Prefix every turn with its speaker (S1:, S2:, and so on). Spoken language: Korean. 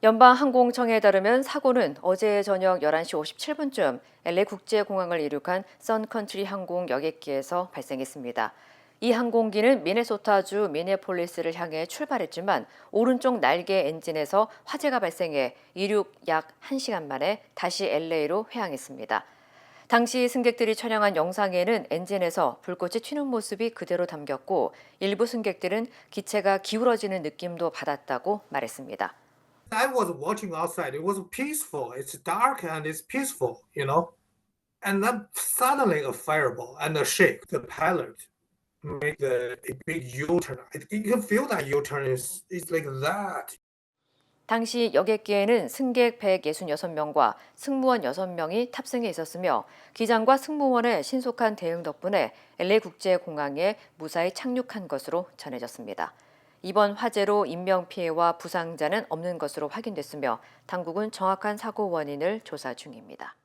S1: 연방항공청에 따르면 사고는 어제 저녁 11시 57분쯤 LA 국제공항을 이륙한 선컨트리 항공 여객기에서 발생했습니다. 이 항공기는 미네소타주 미네폴리스를 향해 출발했지만 오른쪽 날개 엔진에서 화재가 발생해 이륙 약 1시간 만에 다시 LA로 회항했습니다. 당시 승객들이 촬영한 영상에는 엔진에서 불꽃이 튀는 모습이 그대로 담겼고 일부 승객들은 기체가 기울어지는 느낌도 받았다고 말했습니다.
S2: I was watching outside. It was peaceful. It's dark and it's peaceful, you know. And then suddenly a fireball and a shake. The pilot made a, a big U-turn. You can feel that U-turn is it's like that.
S1: 당시 여객기에는 승객 166명과 승무원 6명이 탑승해 있었으며 기장과 승무원의 신속한 대응 덕분에 LA 국제공항에 무사히 착륙한 것으로 전해졌습니다. 이번 화재로 인명피해와 부상자는 없는 것으로 확인됐으며 당국은 정확한 사고 원인을 조사 중입니다.